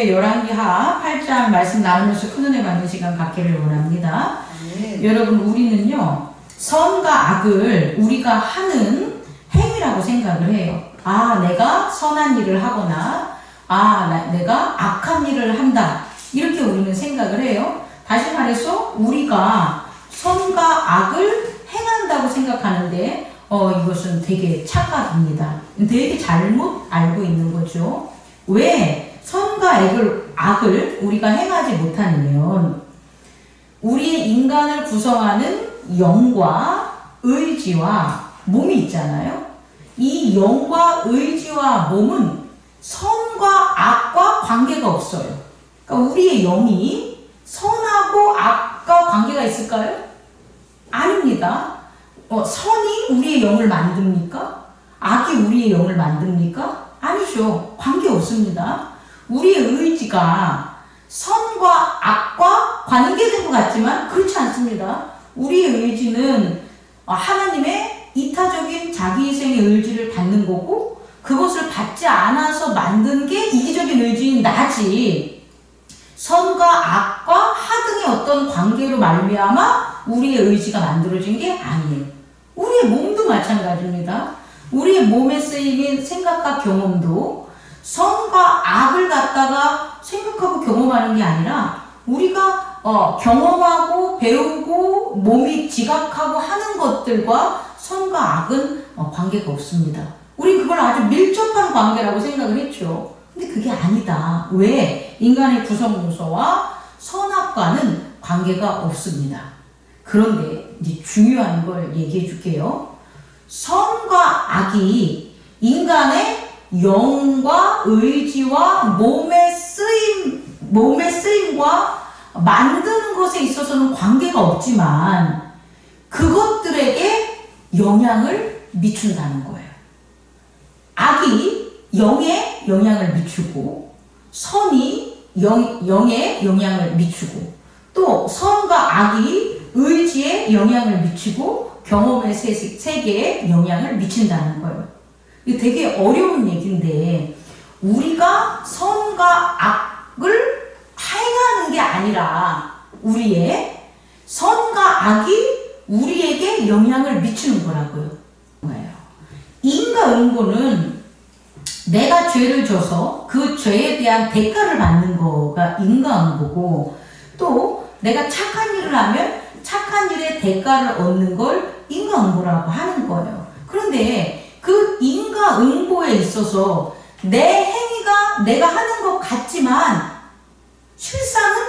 오늘의 열왕기하 8장 말씀 나누면서 큰은혜 받는 시간 갖기를 원합니다. 아멘. 여러분 우리는요 선과 악을 우리가 하는 행위라고 생각을 해요. 아 내가 선한 일을 하거나 아 나- 내가 악한 일을 한다 이렇게 우리는 생각을 해요. 다시 말해서 우리가 선과 악을 행한다고 생각하는데 어 이것은 되게 착각입니다. 되게 잘못 알고 있는 거죠. 왜 선과 악을, 악을 우리가 행하지 못하면 우리 인간을 구성하는 영과 의지와 몸이 있잖아요. 이 영과 의지와 몸은 선과 악과 관계가 없어요. 그러니까 우리의 영이 선하고 악과 관계가 있을까요? 아닙니다. 어, 선이 우리의 영을 만듭니까? 악이 우리의 영을 만듭니까? 아니죠. 관계 없습니다. 우리의 의지가 선과 악과 관계된 것 같지만 그렇지 않습니다. 우리의 의지는 어, 하나님의 이타적인 자기 희생의 의지를 받는 거고 그것을 받지 않아서 만든 게 이기적인 의지인 나지 선과 악과 하등의 어떤 관계로 말미암아 우리의 의지가 만들어진 게 아니에요. 우리의 몸도 마찬가지입니다. 우리의 몸에 쓰이는 생각과 경험도 선과 악을 갖다가 생각하고 경험하는 게 아니라 우리가 어, 경험하고 배우고 몸이 지각하고 하는 것들과 선과 악은 어, 관계가 없습니다. 우리 그걸 아주 밀접한 관계라고 생각을 했죠. 근데 그게 아니다. 왜? 인간의 구성 요소와 선악과는 관계가 없습니다. 그런데 이제 중요한 걸 얘기해 줄게요. 선과 악이 인간의 영과 의지와 몸의 쓰임, 몸의 쓰임과 만드는 것에 있어서는 관계가 없지만 그것들에게 영향을 미춘다는 거예요. 악이 영에 영향을 미치고 선이 영, 영에 영향을 미치고 또 선과 악이 의지에 영향을 미치고 경험의 세, 세계에 영향을 미친다는 거예요. 되게 어려운 얘기인데 우리가 선과 악을 행하는 게 아니라 우리의 선과 악이 우리에게 영향을 미치는 거라고요. 거예요. 인과응보는 내가 죄를 져서 그 죄에 대한 대가를 받는 거가 인과응보고 또 내가 착한 일을 하면 착한 일의 대가를 얻는 걸 인과응보라고 하는 거예요. 그런데 그 인과 응보에 있어서 내 행위가 내가 하는 것 같지만 실상은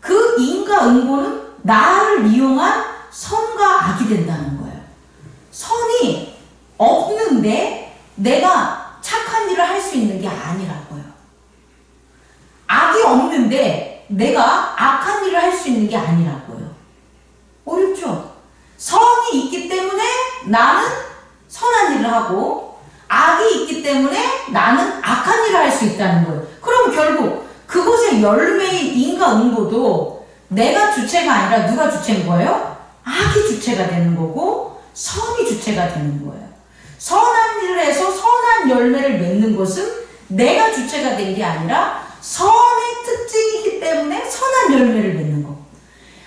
그 인과 응보는 나를 이용한 선과 악이 된다는 거예요. 선이 없는데 내가 착한 일을 할 수 있는 게 아니라고요. 악이 없는데 내가 악한 일을 할 수 있는 게 아니라고요. 어렵죠? 선이 있기 때문에 나는 선한 일을 하고 악이 있기 때문에 나는 악한 일을 할 수 있다는 거예요. 그럼 결국 그곳의 열매인 인과 응보도 내가 주체가 아니라 누가 주체인 거예요? 악이 주체가 되는 거고 선이 주체가 되는 거예요. 선한 일을 해서 선한 열매를 맺는 것은 내가 주체가 된 게 아니라 선의 특징이기 때문에 선한 열매를 맺는 거.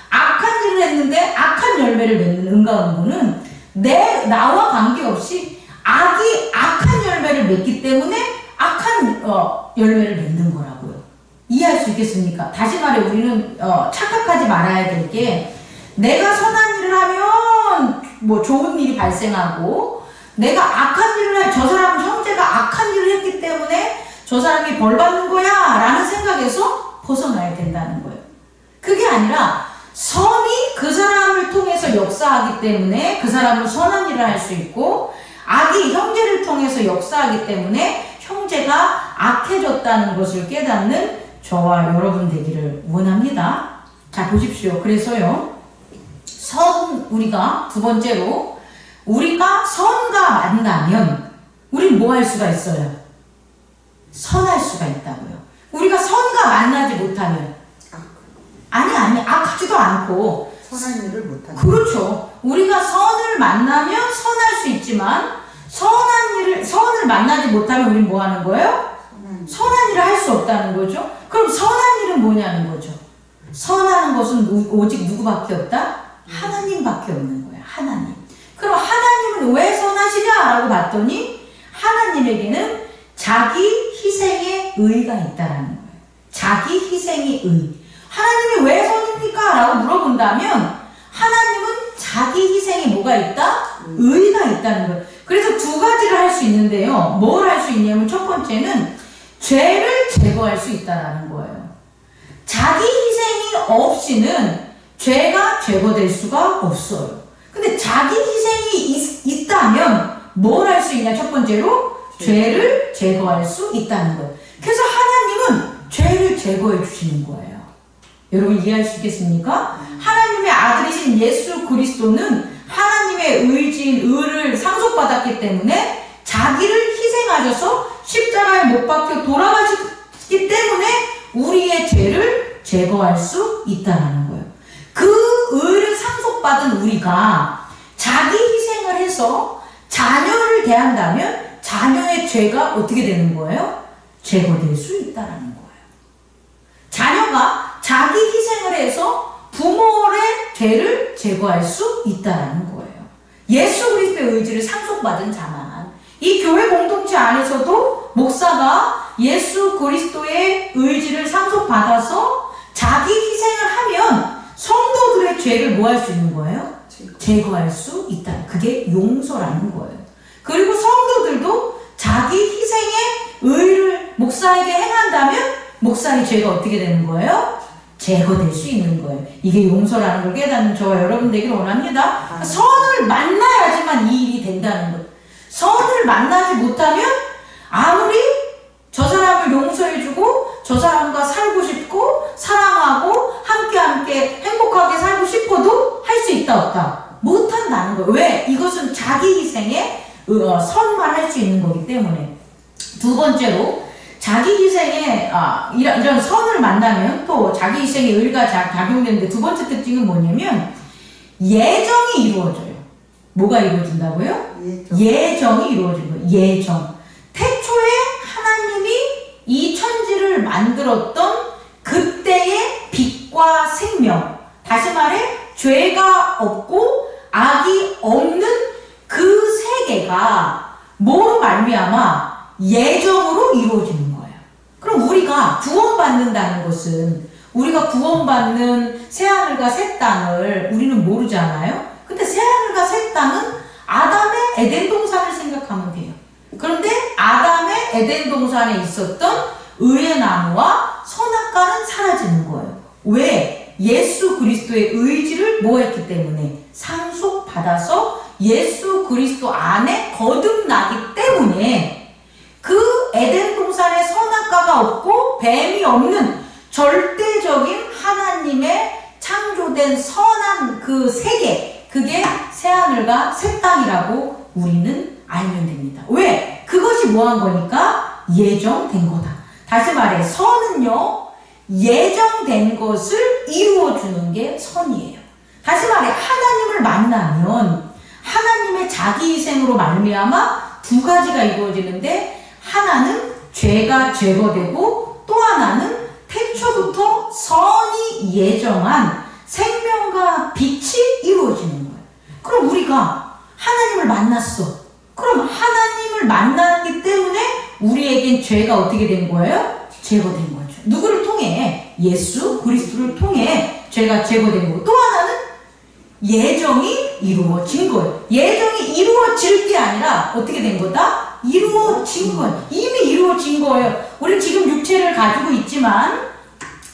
악한 일을 했는데 악한 열매를 맺는 은가응보는 내 나와 관계없이 악이 악한 열매를 맺기 때문에 악한 어, 열매를 맺는 거라고요. 이해할 수 있겠습니까? 다시 말해 우리는 어, 착각하지 말아야 될 게 내가 선한 일을 하면 뭐 좋은 일이 발생하고 내가 악한 일을 해, 저 사람 형제가 악한 일을 했기 때문에 저 사람이 벌 받는 거야 라는 생각에서 벗어나야 된다는 거예요. 그게 아니라 선이 그 사람을 통해서 역사하기 때문에 그 사람은 선한 일을 할 수 있고 악이 형제를 통해서 역사하기 때문에 형제가 악해졌다는 것을 깨닫는 저와 여러분 되기를 원합니다. 자 보십시오. 그래서요. 선 우리가 두 번째로 우리가 선과 만나면 우린 뭐할 수가 있어요? 선할 수가 있다고요. 우리가 선과 만나지 못하면 아니 아니 악하지도 않고 선한 일을 못하는 그렇죠. 우리가 선을 만나면 선할 수 있지만 선한 일을 선을 만나지 못하면 우린 뭐 하는 거예요? 선한 선한 일을 할 수 없다는 거죠. 그럼 선한 일은 뭐냐는 거죠. 선하는 것은 오- 오직 누구밖에 없다? 하나님밖에 없는 거예요. 하나님. 그럼 하나님은 왜 선하시냐라고 봤더니 하나님에게는 자기 희생의 의가 있다라는 거예요. 자기 희생의 의. 하나님이 왜 선입니까? 라고 물어본다면 하나님은 자기 희생에 뭐가 있다? 의가 있다는 거예요. 그래서 두 가지를 할 수 있는데요. 뭘 할 수 있냐면 첫 번째는 죄를 제거할 수 있다라는 거예요. 자기 희생이 없이는 죄가 제거될 수가 없어요. 근데 자기 희생이 있, 다면 뭘 할 수 있냐? 첫 번째로 죄를 제거할 수 있다는 거예요. 그래서 하나님은 죄를 제거해 주시는 거예요. 여러분 이해할 수 있겠습니까? 하나님의 아들이신 예수 그리스도는 하나님의 의지인 의를 상속받았기 때문에 자기를 희생하셔서 십자가에 못 박혀 돌아가셨기 때문에 우리의 죄를 제거할 수 있다는 거예요. 그 의를 상속받은 우리가 자기 희생을 해서 자녀를 대한다면 자녀의 죄가 어떻게 되는 거예요? 제거될 수 있다는 거예요. 자녀가 자기 희생을 해서 부모의 죄를 제거할 수 있다는 거예요. 예수 그리스도의 의지를 상속받은 자만 이 교회 공동체 안에서도 목사가 예수 그리스도의 의지를 상속받아서 자기 희생을 하면 성도들의 죄를 뭐 할 수 있는 거예요? 제거할 수 있다. 그게 용서라는 거예요. 그리고 성도들도 자기 희생의 의를 목사에게 행한다면 목사의 죄가 어떻게 되는 거예요? 제거될 수 있는 거예요. 이게 용서라는 걸 깨닫는 저와 여러분 되기를 원합니다. 아. 선을 만나야지만 이 일이 된다는 거예요. 선을 만나지 못하면 아무리 저 사람을 용서해주고 저 사람과 살고 싶고 사랑하고 함께 함께 행복하게 살고 싶어도 할 수 있다 없다 못한다는 거예요. 왜? 이것은 자기 희생에 어, 선만 할 수 있는 거기 때문에 두 번째로 자기 희생에 아, 이런, 이런 선을 만나면 또 자기 희생의 의가 자- 작용되는데 두 번째 특징은 뭐냐면 예정이 이루어져요. 뭐가 이루어진다고요? 예정. 예정 이 이루어진 거예요. 예정. 태초에 하나님이 이 천지를 만들었던 그때의 빛과 생명. 다시 말해, 죄가 없고 악이 없는 그 세계가 뭐로 말미암아 예정으로 이루어지는 거예요. 그럼 우리가 구원받는다는 것은 우리가 구원받는 새하늘과 새 땅을 우리는 모르잖아요. 근데 새하늘과 새 땅은 아담의 에덴 동산을 생각하면 돼요. 그런데 아담의 에덴 동산에 있었던 의의 나무와 선악과는 사라지는 거예요. 왜? 예수 그리스도의 의지를 뭐 했기 때문에 상속받아서 예수 그리스도 안에 거듭나기 때문에 그 에덴 동산에 선악과가 없고 뱀이 없는 절대적인 하나님의 창조된 선한 그 세계 그게 새하늘과 새 땅이라고 우리는 알면 됩니다. 왜? 그것이 뭐한 거니까 예정된 거다. 다시 말해 선은요 예정된 것을 이루어주는 게 선이에요. 다시 말해 하나님을 만나면 하나님의 자기 희생으로 말미암아 두 가지가 이루어지는데 하나는 죄가 제거되고 또 하나는 태초부터 선이 예정한 생명과 빛이 이루어지는 거예요. 그럼 우리가 하나님을 만났어. 그럼 하나님을 만났기 때문에 우리에겐 죄가 어떻게 된 거예요? 제거된 거죠. 누구를 통해? 예수 그리스도를 통해 죄가 제거된 거고 또 하나는 예정이 이루어진 거예요. 예정이 이루어질 게 아니라 어떻게 된 거다? 이루어진 거예요. 이미 이루어진 거예요. 우리 지금 육체를 가지고 있지만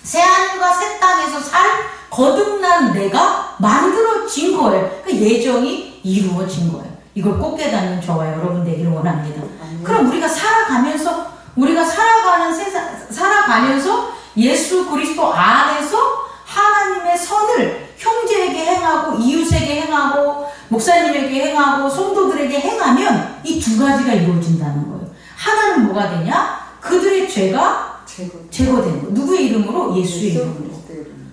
새 하늘과 새 땅에서 살 거듭난 내가 만들어진 거예요. 그 예정이 이루어진 거예요. 이걸 꼭 깨닫는 저와 여러분 되기를 원합니다. 그럼 우리가 살아가면서 우리가 살아가는 세상 살아가면서 예수 그리스도 안에서 하나님의 선을 형제에게 행하고 이웃에게 행하고 목사님에게 행하고 성도들에게 행하면 이 두 가지가 이루어진다는 거예요. 하나는 뭐가 되냐? 그들의 죄가 제거. 제거되는 거. 누구의 이름으로? 예수의 예수 이름으로.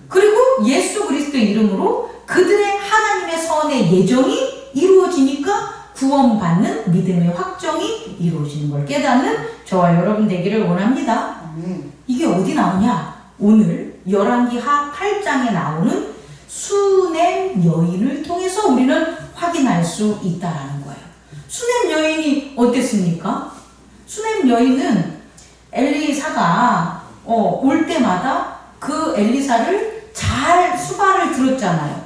그리고 예수 그리스도의 이름으로 그들의 하나님의 선의 예정이 이루어지니까 구원받는 믿음의 확정이 이루어지는 걸 깨닫는 저와 여러분 되기를 원합니다. 이게 어디 나오냐? 오늘 열왕기하 8장에 나오는 수냄 여인을 통해서 우리는 확인할 수 있다라는 거예요. 수냄 여인이 어땠습니까? 수냄 여인은 엘리사가 어, 올 때마다 그 엘리사를 잘 수발을 들었잖아요.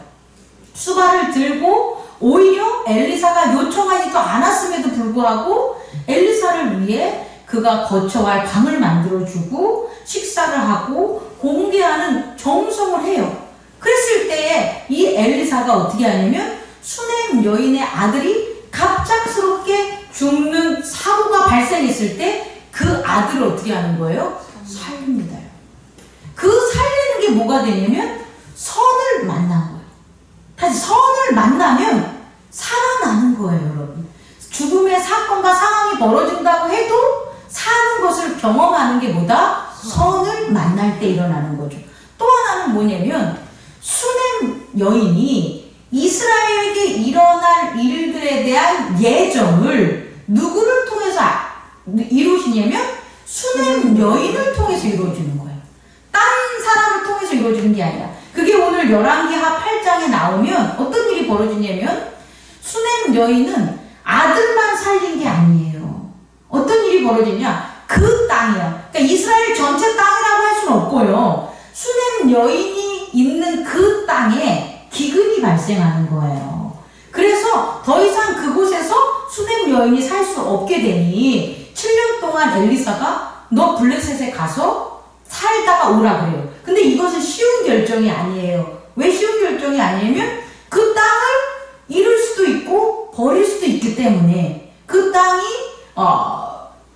수발을 들고 오히려 엘리사가 요청하지도 않았음에도 불구하고 엘리사를 위해 그가 거처할 방을 만들어주고 식사를 하고 공개하는 정성을 해요. 그랬을 때에 이 엘리사가 어떻게 하냐면 수냄 여인의 아들이 갑작스럽게 죽는 사고가 발생했을 때 그 아들을 어떻게 하는 거예요? 살립니다. 그 살리는 게 뭐가 되냐면 선을 만난 거예요. 다시 선을 만나면 살아나는 거예요, 여러분. 죽음의 사건과 상황이 벌어진다고 해도 사는 것을 경험하는 게 뭐다? 선을 만날 때 일어나는 거죠. 또 하나는 뭐냐면 수냄 여인이 이스라엘에게 일어날 일들에 대한 예정을 누구를 통해서 아- 이루시냐면 수냄 여인을 통해서 이루어지는 거예요. 다른 사람을 통해서 이루어지는 게 아니라 그게 오늘 열왕기하 8장에 나오면 어떤 일이 벌어지냐면 수냄 여인은 아들만 살린 게 아니에요. 어떤 일이 벌어지냐? 그 땅이야. 그러니까 이스라엘 전체 땅이라고 할 수는 없고요. 수냄 여인이 있는 그 땅에 기근이 발생하는 거예요. 그래서 더 이상 그곳에서 수냄 여인이 살 수 없게 되니 7년 동안 엘리사가 너 블레셋에 가서 살다가 오라 그래요. 근데 이것은 쉬운 결정이 아니에요. 왜 쉬운 결정이 아니냐면 그 땅을 잃을 수도 있고 버릴 수도 있기 때문에 그 땅이 어,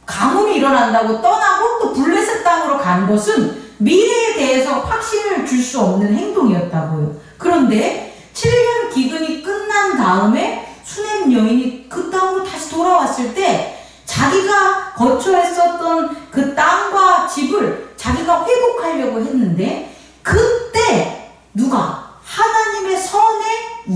가뭄이 일어난다고 떠나고 또 블레셋 땅으로 간 것은 미래에 대해서 확신을 줄 수 없는 행동이었다고요. 그런데 7년 기근이 끝난 다음에 수냄 여인이 그 땅으로 다시 돌아왔을 때 자기가 거처했었던 그 땅과 집을 자기가 회복하려고 했는데 그때 누가 하나님의 선의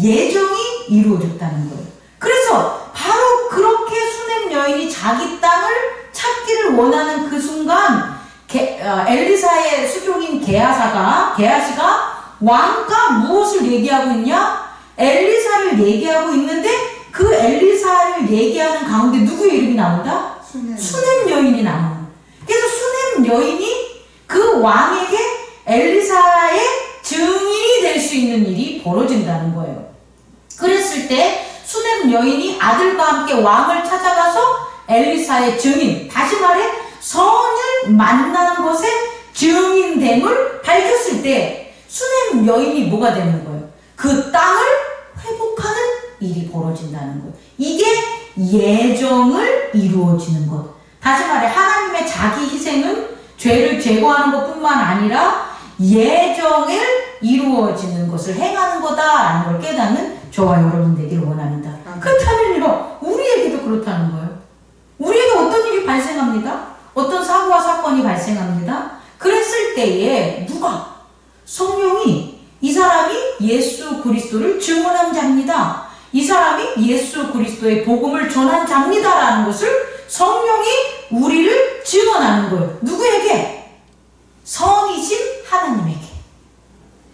예정이 이루어졌다는 거예요. 그래서 바로 그렇게 수냄 여인이 자기 땅을 찾기를 원하는 그 순간 게- 어, 엘리사의 수종인 게하사가 게하시가 왕과 무엇을 얘기하고 있냐? 엘리사를 얘기하고 있는데 그 엘리사를 얘기하는 가운데 누구의 이름이 나온다? 수냄. 수냄 여인이 나오는. 그래서 수냄 여인이 그 왕에게 엘리사의 증인이 될 수 있는 일이 벌어진다는 거예요. 그랬을 때 수냄 여인이 아들과 함께 왕을 찾아가서 엘리사의 증인, 다시 말해 선을 만나는 것에 증인됨을 밝혔을 때 수냄 여인이 뭐가 되는 거예요? 그 땅을 회복하는 일이 벌어진다는 거예요. 이게 예정을 이루어지는 것. 다시 말해 하나님의 자기 희생은 죄를 제거하는 것뿐만 아니라 예정을 이루어지는 것을 행하는 거다라는 걸 깨닫는 저와 여러분 되기를 원합니다. 아멘. 그렇다면요, 우리에게도 그렇다는 거예요. 우리에게 어떤 일이 발생합니다. 어떤 사고와 사건이 발생합니다. 그랬을 때에 누가 성령이 이 사람이 예수 그리스도를 증언한 자입니다. 이 사람이 예수 그리스도의 복음을 전한 자입니다라는 것을 성령이 우리를 증언하는 거예요. 누구에게? 성이신 하나님에게.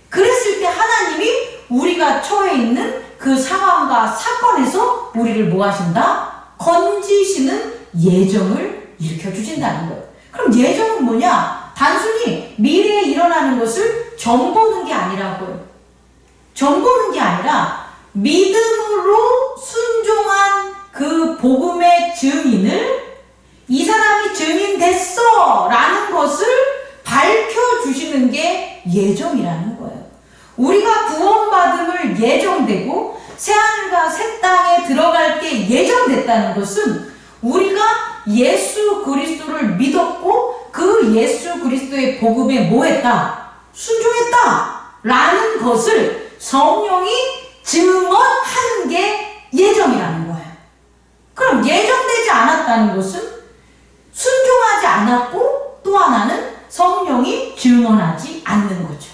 그랬을 때 하나님이 우리가 처해 있는 그 상황과 사건에서 우리를 뭐 하신다? 건지시는 예정을 일으켜 주신다는 거예요. 그럼 예정은 뭐냐? 단순히 미래에 일어나는 것을 점 보는 게 아니라고요. 점 보는 게 아니라 믿음으로 순종한 그 복음의 증인을 이 사람이 증인됐어! 라는 것을 밝혀주시는 게 예정이라는 거예요. 우리가 구원받음을 예정되고 새하늘과 새 땅에 들어갈 게 예정됐다는 것은 우리가 예수 그리스도를 믿었고 그 예수 그리스도의 복음에 뭐했다? 순종했다! 라는 것을 성령이 증언하는 게 예정이라는 거예요. 그럼 예정되지 않았다는 것은 순종하지 않았고 또 하나는 성령이 증언하지 않는 거죠.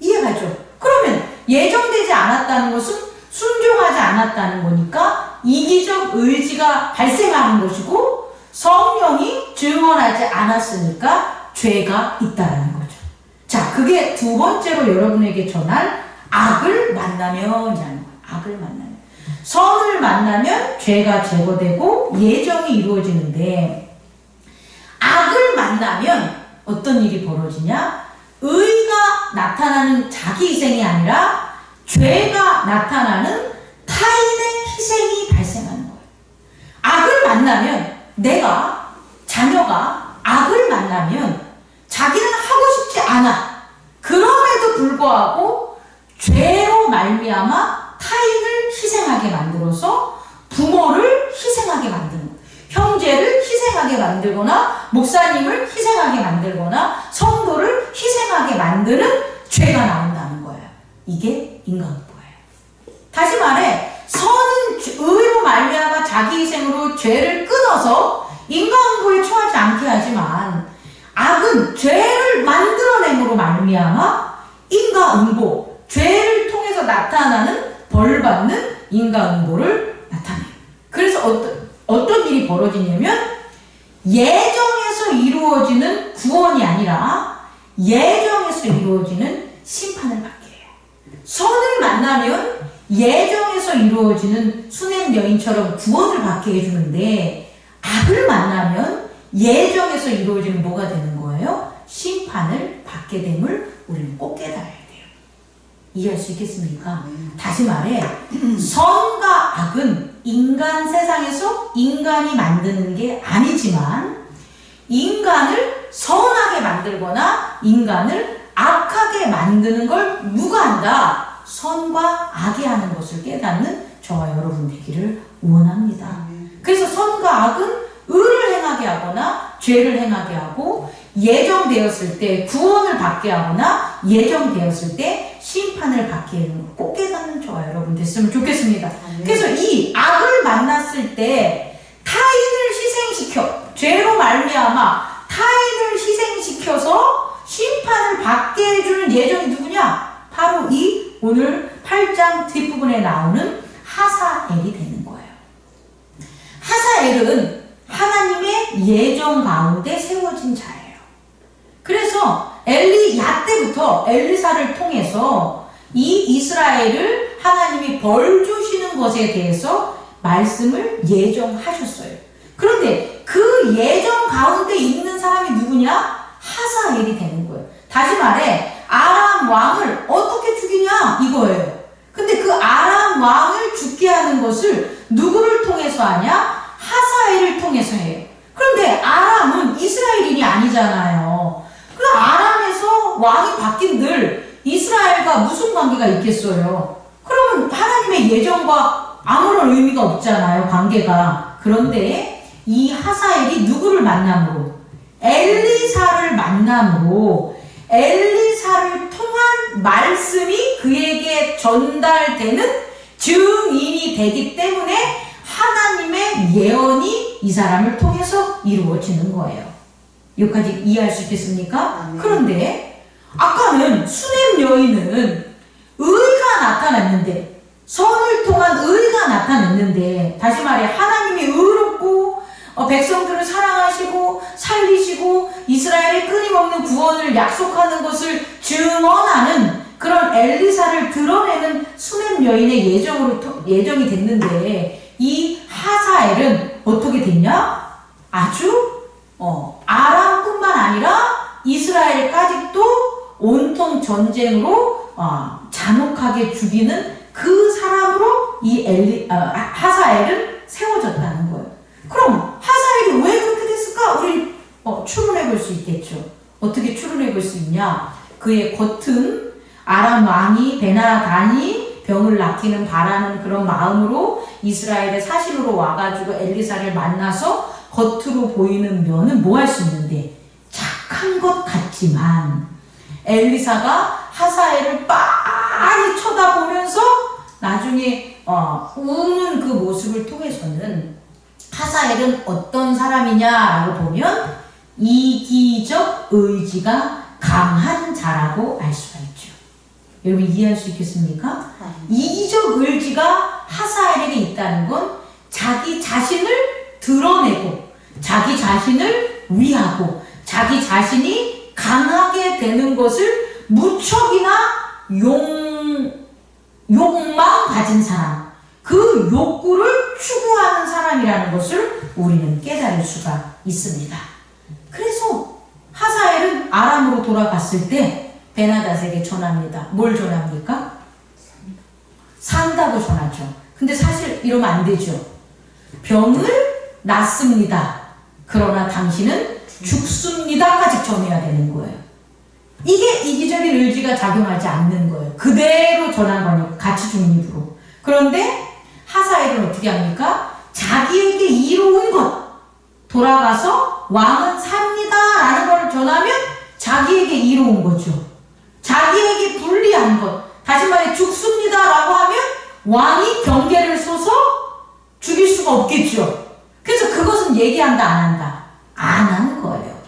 이해가죠? 그러면 예정되지 않았다는 것은 순종하지 않았다는 거니까 이기적 의지가 발생하는 것이고 성령이 증언하지 않았으니까 죄가 있다라는 거죠. 자, 그게 두 번째로 여러분에게 전할 악을 만나면이라는 거예요. 악을 만나면. 선을 만나면 죄가 제거되고 예정이 이루어지는데 악을 만나면 어떤 일이 벌어지냐? 의가 나타나는 자기 희생이 아니라 죄가 나타나는 타인의 희생이 발생하는 거예요. 악을 만나면 내가 자녀가 악을 만나면 자기는 하고 싶지 않아. 그럼에도 불구하고 죄로 말미암아 타인을 희생하게 만들어서 부모를 희생하게 만드는 거예요. 형제를 희생하게 만들거나 목사님을 희생하게 만들거나 성도를 희생하게 만드는 죄가 거예요. 이게 인간보예요. 다시 말해 선은 의로 말미암아 자기 희생으로 죄를 끊어서 인간보에 처하지 않게 하지만 악은 죄를 만들어냄으로 말미암아 인간응보 죄를 통해서 나타나는 벌받는 인간응보를 나타내요. 그래서 어떤 어떤 일이 벌어지냐면 예정에서 이루어지는 구원이 아니라 예정에서 이루어지는 심판을 받게 해요. 선을 만나면 예정에서 이루어지는 수냄 여인처럼 구원을 받게 해주는데 악을 만나면 예정에서 이루어지는 뭐가 되는 거예요? 심판을 받게 됨을 우리는 꼭 깨달아야 돼요. 이해할 수 있겠습니까? 다시 말해 선과 악은 인간 세상에서 인간이 만드는 게 아니지만 인간을 선하게 만들거나 인간을 악하게 만드는 걸 누가 한다? 선과 악이 하는 것을 깨닫는 저와 여러분 되기를 원합니다. 그래서 선과 악은 의를 행하게 하거나 죄를 행하게 하고 예정되었을 때 구원을 받게 하거나 예정되었을 때 심판을 받게 하는 걸 꼭 깨닫는 저와 여러분 됐으면 좋겠습니다. 그래서 이 악을 만났을 때 타인을 희생시켜 죄로 말미암아 타인을 희생시켜서 심판을 받게 해주는 예정이 누구냐? 바로 이 오늘 8장 뒷부분에 나오는 하사엘이 되는 거예요. 하사엘은 하나님의 예정 가운데 세워진 자예요. 그래서 엘리야 때부터 엘리사를 통해서 이 이스라엘을 하나님이 벌 주시는 것에 대해서 말씀을 예정하셨어요. 그런데 그 예정 가운데 있는 사람이 누구냐? 하사엘이 되는 거예요. 다시 말해 아람 왕을 어떻게 죽이냐 이거예요. 근데 그 아람 왕을 죽게 하는 것을 누구를 통해서 하냐? 하사엘을 통해서 해요. 그런데 아람은 이스라엘인이 아니잖아요. 그 아람에서 왕이 바뀐들 이스라엘과 무슨 관계가 있겠어요? 그러면 하나님의 예정과 아무런 의미가 없잖아요, 관계가. 그런데 이 하사엘이 누구를 만남으로? 엘리사를 만남으로 엘리사를 통한 말씀이 그에게 전달되는 증인이 되기 때문에 하나님의 예언이 이 사람을 통해서 이루어지는 거예요. 여기까지 이해할 수 있겠습니까? 아, 네. 그런데 아까는 수냄 여인은 의가 나타났는데 선을 통한 의가 나타났는데 다시 말해 하나님이 어, 백성들을 사랑하시고 살리시고 이스라엘의 끊임없는 구원을 약속하는 것을 증언하는 그런 엘리사를 드러내는 수냄 여인의 예정으로 토- 예정이 됐는데 이 하사엘은 어떻게 됐냐? 아주 어, 아람뿐만 아니라 이스라엘까지 또 온통 전쟁으로 어, 잔혹하게 죽이는 그 사람으로 이 엘리, 어, 하- 하사엘은 세워졌다는 거예요. 그럼 하사엘이 왜 그렇게 됐을까? 우리 어, 추론해 볼 수 있겠죠. 어떻게 추론해 볼 수 있냐? 그의 겉은 아람 왕이 베나단이 병을 낫기는 바라는 그런 마음으로 이스라엘의 사신으로 와가지고 엘리사를 만나서 겉으로 보이는 면은 뭐 할 수 있는데 착한 것 같지만 엘리사가 하사엘을 빤히 쳐다보면서 나중에 어, 우는 그 모습을 통해서는 하사엘은 어떤 사람이냐라고 보면 이기적 의지가 강한 자라고 알 수가 있죠. 여러분 이해할 수 있겠습니까? 이기적 의지가 하사엘에게 있다는 건 자기 자신을 드러내고 자기 자신을 위하고 자기 자신이 강하게 되는 것을 무척이나 용, 욕망 가진 사람, 그 욕구를 추구하는 사람이라는 것을 우리는 깨달을 수가 있습니다. 그래서 하사엘은 아람으로 돌아갔을 때 베나닷에게 전합니다. 뭘 전합니까? 산다고 전하죠. 근데 사실 이러면 안 되죠. 병을 낫습니다. 그러나 당신은 죽습니다까지 전해야 되는 거예요. 이게 이기적인 의지가 작용하지 않는 거예요. 그대로 전한 거니까 같이 중립으로. 그런데 하사엘은 어떻게 합니까? 자기에게 이로운 것 돌아가서 왕은 삽니다 라는 걸 전하면 자기에게 이로운 거죠. 자기에게 불리한 것. 다시 말해 죽습니다 라고 하면 왕이 경계를 서서 죽일 수가 없겠죠. 그래서 그것은 얘기한다 안 한다. 안 하는 거예요.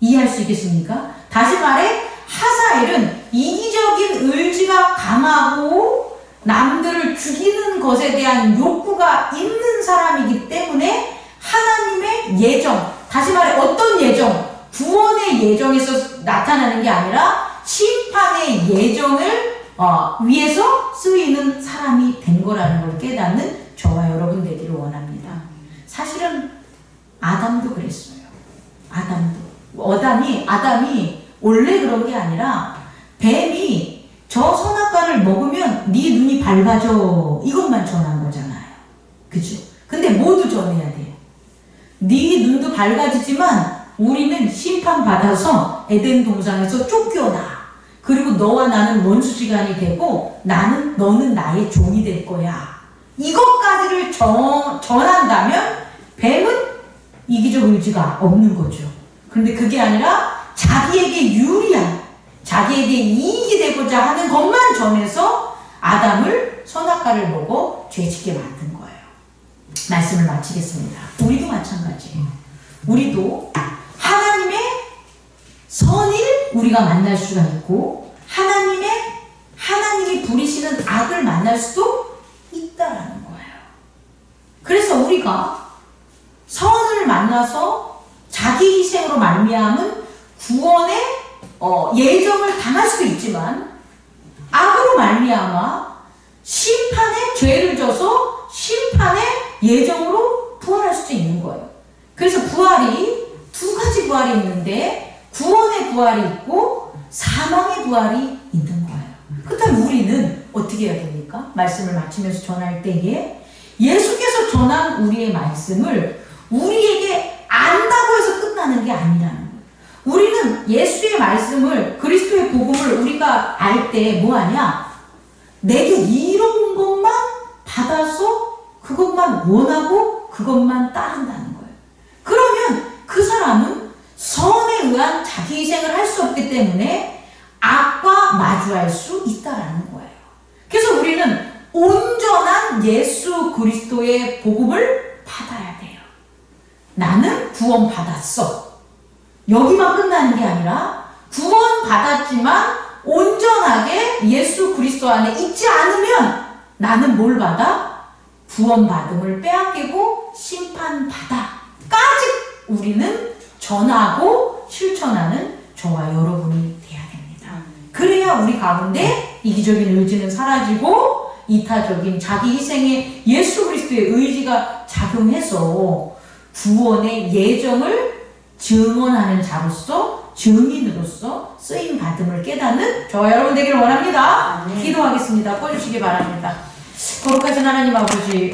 이해할 수 있겠습니까? 다시 말해 하사엘은 이기적인 의지가 강하고 남들을 죽이는 것에 대한 욕구가 있는 사람이기 때문에 하나님의 예정, 다시 말해 어떤 예정, 구원의 예정에서 나타나는 게 아니라 심판의 예정을 어, 위해서 쓰이는 사람이 된 거라는 걸 깨닫는 저와 여러분 되기를 원합니다. 사실은 아담도 그랬어요. 아담도. 어담이, 아담이 원래 그런 게 아니라 뱀이 저 선악과를 먹으면 네 눈이 밝아져. 이것만 전한 거잖아요. 그죠? 근데 모두 전해야 돼요. 네 눈도 밝아지지만 우리는 심판받아서 에덴 동산에서 쫓겨나. 그리고 너와 나는 원수지간이 되고 나는 너는 나의 종이 될 거야. 이것까지를 전, 전한다면 뱀은 이기적 의지가 없는 거죠. 그런데 그게 아니라 자기에게 유리한, 자기에게 이익이 되고자 하는 것만 전해서 아담을 선악과를 보고 죄짓게 만든 거예요. 말씀을 마치겠습니다. 우리도 마찬가지예요. 우리도 하나님의 선을 우리가 만날 수가 있고 하나님의 하나님이 부리시는 악을 만날 수도 있다라는 거예요. 그래서 우리가 선을 만나서 자기 희생으로 말미암은 구원의 어, 예정을 당할 수도 있지만 악으로 말미암아 심판의 죄를 져서 심판의 예정으로 부활할 수도 있는 거예요. 그래서 부활이 두 가지 부활이 있는데 구원의 부활이 있고 사망의 부활이 있는 거예요. 그렇다면 우리는 어떻게 해야 됩니까? 말씀을 마치면서 전할 때에 예수께서 전한 우리의 말씀을 우리에게 안다고 해서 끝나는 게 거예요. 우리는 예수의 말씀을 그리스도의 복음을 우리가 알 때 뭐하냐? 내게 이로운 것만 받아서 그것만 원하고 그것만 따른다는 거예요. 그러면 그 사람은 선에 의한 자기 희생을 할 수 없기 때문에 악과 마주할 수 있다라는 거예요. 그래서 우리는 온전한 예수 그리스도의 복음을 받아야 돼요. 나는 구원 받았어. 여기만 끝나는 게 아니라 구원 받았지만 온전하게 예수 그리스도 안에 있지 않으면 나는 뭘 받아? 구원 받음을 빼앗기고 심판받아 까지 우리는 전하고 실천하는 저와 여러분이 돼야 됩니다. 그래야 우리 가운데 이기적인 의지는 사라지고 이타적인 자기 희생의 예수 그리스도의 의지가 작용해서 구원의 예정을 증언하는 자로서 증인으로서 쓰임 받음을 깨닫는 저와 여러분 되기를 원합니다. 기도하겠습니다. 꺼주시기 바랍니다. 거룩하신 하나님 아버지